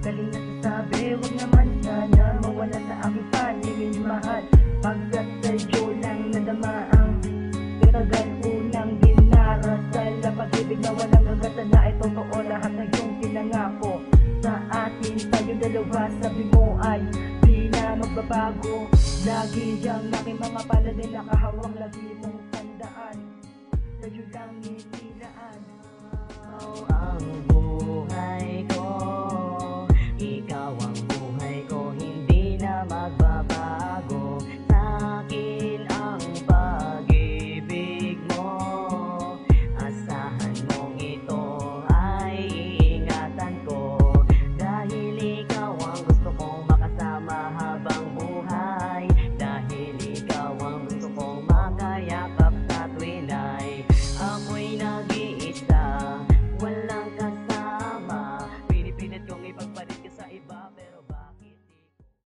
Galing na sasabi, huwag naman sana Mawala sa aking paningin mahal. Pagkat sa iyo lang nadama ang Tagal unang dinarasal Na pag-ibig na walang hagatan na ito totoo lahat na iyong tinangako Sa atin tayo dalawa sabi mo ay Di na magbabago. Lagi diyang aking mga paladin Nakahawang lagi mong